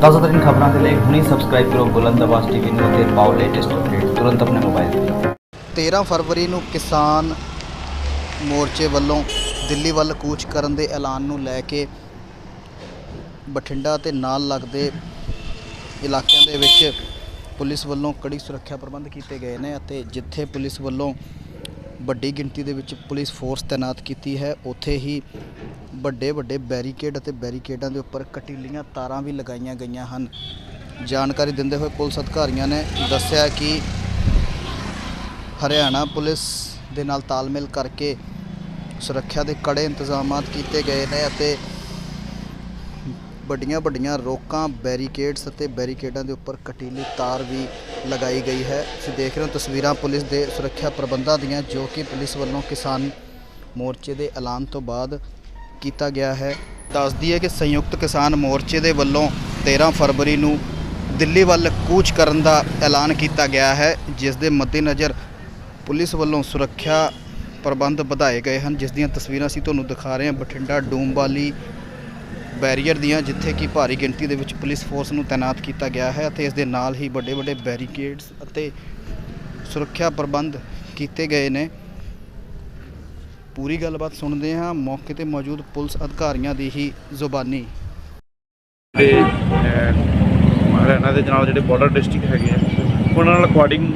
ਤਾਜ਼ਾ ਖਬਰਾਂ ਦੇ ਲਈ ਹੁਣੀ ਸਬਸਕ੍ਰਾਈਬ ਕਰੋ ਬੁਲੰਦ ਆਵਾਜ਼ ਟੀਵੀ ਨੂੰ ਅਤੇ ਪਾਓ ਲੇਟੈਸਟ ਅਪਡੇਟ ਤੁਰੰਤ ਆਪਣੇ ਮੋਬਾਈਲ ਤੇ। 13 ਫਰਵਰੀ ਨੂੰ ਕਿਸਾਨ ਮੋਰਚੇ ਵੱਲੋਂ ਦਿੱਲੀ ਵੱਲ ਕੂਚ ਕਰਨ ਦੇ ਐਲਾਨ ਨੂੰ ਲੈ ਕੇ ਬਠਿੰਡਾ ਤੇ ਨਾਲ ਲੱਗਦੇ ਇਲਾਕਿਆਂ ਦੇ ਵਿੱਚ ਪੁਲਿਸ ਵੱਲੋਂ ਕੜੀ ਸੁਰੱਖਿਆ ਪ੍ਰਬੰਧ ਕੀਤੇ ਗਏ ਨੇ ਅਤੇ ਜਿੱਥੇ ਪੁਲਿਸ ਵੱਲੋਂ ਵੱਡੀ ਗਿਣਤੀ ਦੇ ਵਿੱਚ ਪੁਲਿਸ ਫੋਰਸ ਤਾਇਨਾਤ ਕੀਤੀ ਹੈ। ਉੱਥੇ ਹੀ ਵੱਡੇ ਵੱਡੇ ਬੈਰੀਕੇਡ ਅਤੇ ਬੈਰੀਕੇਡਾਂ ਦੇ ਉੱਪਰ ਕਟੀਲੀਆਂ ਤਾਰਾਂ ਵੀ ਲਗਾਈਆਂ ਗਈਆਂ ਹਨ। ਜਾਣਕਾਰੀ ਦਿੰਦੇ ਹੋਏ ਪੁਲਿਸ ਅਧਿਕਾਰੀਆਂ ਨੇ ਦੱਸਿਆ ਕਿ ਹਰਿਆਣਾ ਪੁਲਿਸ ਦੇ ਨਾਲ ਤਾਲਮੇਲ ਕਰਕੇ ਸੁਰੱਖਿਆ ਦੇ ਕੜੇ ਇੰਤਜ਼ਾਮਾਤ ਕੀਤੇ ਗਏ ਨੇ ਅਤੇ ਵੱਡੀਆਂ ਵੱਡੀਆਂ ਰੋਕਾਂ, ਬੈਰੀਕੇਡਸ ਅਤੇ ਬੈਰੀਕੇਡਾਂ ਦੇ ਉੱਪਰ ਕਟੀਲੀ ਤਾਰ ਵੀ ਲਗਾਈ ਗਈ ਹੈ। ਤੁਸੀਂ ਦੇਖ ਰਹੇ ਹੋ ਤਸਵੀਰਾਂ ਪੁਲਿਸ ਦੇ ਸੁਰੱਖਿਆ ਪ੍ਰਬੰਧਾਂ ਦੀਆਂ, ਜੋ ਕਿ ਪੁਲਿਸ ਵੱਲੋਂ ਕਿਸਾਨ ਮੋਰਚੇ ਦੇ ਐਲਾਨ ਤੋਂ ਬਾਅਦ ਕੀਤਾ ਗਿਆ ਹੈ। ਦੱਸਦੀ ਹੈ ਕਿ ਸੰਯੁਕਤ ਕਿਸਾਨ ਮੋਰਚੇ ਦੇ ਵੱਲੋਂ 13 ਫਰਵਰੀ ਨੂੰ ਦਿੱਲੀ ਵੱਲ ਕੂਚ ਕਰਨ ਦਾ ਐਲਾਨ ਕੀਤਾ ਗਿਆ ਹੈ, ਜਿਸ ਦੇ ਮੱਦੇਨਜ਼ਰ ਪੁਲਿਸ ਵੱਲੋਂ ਸੁਰੱਖਿਆ ਪ੍ਰਬੰਧ ਵਧਾਏ ਗਏ ਹਨ। ਜਿਸ ਦੀਆਂ ਤਸਵੀਰਾਂ ਅਸੀਂ ਤੁਹਾਨੂੰ ਦਿਖਾ ਰਹੇ ਹਾਂ, ਬਠਿੰਡਾ ਡੂਮਵਾਲੀ ਬੈਰੀਅਰ ਦੀਆਂ, ਜਿੱਥੇ ਕਿ ਭਾਰੀ ਗਿਣਤੀ ਦੇ ਵਿੱਚ ਪੁਲਿਸ ਫੋਰਸ ਨੂੰ ਤਾਇਨਾਤ ਕੀਤਾ ਗਿਆ ਹੈ ਅਤੇ ਇਸ ਦੇ ਨਾਲ ਹੀ ਵੱਡੇ ਵੱਡੇ ਬੈਰੀਕੇਡਸ ਅਤੇ ਸੁਰੱਖਿਆ ਪ੍ਰਬੰਧ ਕੀਤੇ ਗਏ ਨੇ। ਪੂਰੀ ਗੱਲਬਾਤ ਸੁਣਦੇ ਹਾਂ। ਮੌਕੇ ਤੇ ਮੌਜੂਦ ਪੁਲਿਸ ਅਧਿਕਾਰੀਆਂ ਦੀ ਹੀ ਜ਼ੁਬਾਨੀ। ਤੇ ਹਰਿਆਣਾ ਦੇ ਨਾਲ ਜਿਹੜੇ ਬਾਰਡਰ ਡਿਸਟ੍ਰਿਕਟ ਹੈਗੇ ਆ, ਉਹਨਾਂ ਨਾਲ ਕੋਆਰਡਿੰਗ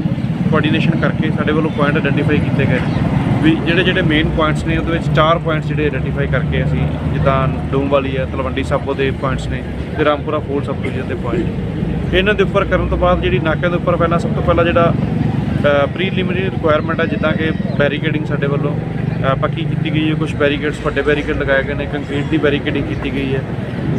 ਕੋਆਰਡੀਨੇਸ਼ਨ ਕਰਕੇ ਸਾਡੇ ਵੱਲੋਂ ਪੁਆਇੰਟ ਆਇਡੈਂਟੀਫਾਈ ਕੀਤੇ ਗਏ ਨੇ। ਵੀ ਜਿਹੜੇ ਜਿਹੜੇ ਮੇਨ ਪੁਆਇੰਟਸ ਨੇ, ਉਹਦੇ ਵਿੱਚ ਚਾਰ ਪੁਆਇੰਟਸ ਜਿਹੜੇ ਆਇਡੈਂਟੀਫਾਈ ਕਰਕੇ ਅਸੀਂ ਜਿੱਦਾਂ ਡੂਮ ਵਾਲੀ ਹੈ, ਤਲਵੰਡੀ ਸਾਬੋ ਦੇ ਪੁਆਇੰਟਸ ਨੇ ਤੇ ਰਾਮਪੁਰਾ ਫੋਰ ਸਬ ਡਿਵੀਜ਼ਨ ਦੇ ਪੁਆਇੰਟ ਇਹਨਾਂ ਦੇ ਉੱਪਰ ਕਰਨ ਤੋਂ ਬਾਅਦ ਜਿਹੜੀ ਨਾਕਿਆਂ ਦੇ ਉੱਪਰ ਪਹਿਲਾਂ ਸਭ ਤੋਂ ਪਹਿਲਾਂ ਜਿਹੜਾ ਪ੍ਰੀਲਿਮਿਨਰੀ ਰਿਕੁਆਇਰਮੈਂਟ ਹੈ ਜਿੱਦਾਂ ਕਿ ਬੈਰੀਕੇਡਿੰਗ ਸਾਡੇ ਵੱਲੋਂ ਪੱਕੀ ਕੀਤੀ ਗਈ ਹੈ ਕੁਝ ਬੈਰੀਕੇਡਸ ਵੱਡੇ ਬੈਰੀਕੇਡ ਲਗਾਏ ਗਏ ਨੇ ਕੰਕਰੀਟ ਦੀ ਬੈਰੀਕੇਡਿੰਗ ਕੀਤੀ ਗਈ ਹੈ।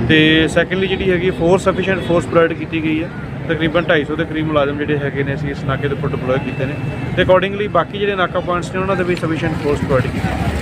ਤੇ ਸੈਕੰਡਲੀ ਜਿਹੜੀ ਹੈਗੀ ਫੋਰਸ ਸਫੀਸ਼ੀਐਂਟ ਫੋਰਸ ਪ੍ਰੋਵਾਈਡ ਕੀਤੀ ਗਈ ਹੈ। ਤਕਰੀਬਨ 250 ਦੇ ਕਰੀਬ ਮੁਲਾਜ਼ਮ ਜਿਹੜੇ ਹੈਗੇ ਨੇ ਅਸੀਂ ਇਸ ਨਾਕੇ ਦੇ ਉੱਪਰ ਡਿਪਲੋਏ ਕੀਤੇ ਨੇ। ਤੇ ਅਕੋਰਡਿੰਗਲੀ ਬਾਕੀ ਜਿਹੜੇ ਨਾਕਾ ਪੁਆਇੰਟਸ ਨੇ, ਉਹਨਾਂ ਦੇ ਵੀ ਸਫੀਸ਼ੀਐਂਟ ਫੋਰਸ ਪ੍ਰੋਵਾਈਡ ਕੀਤੀ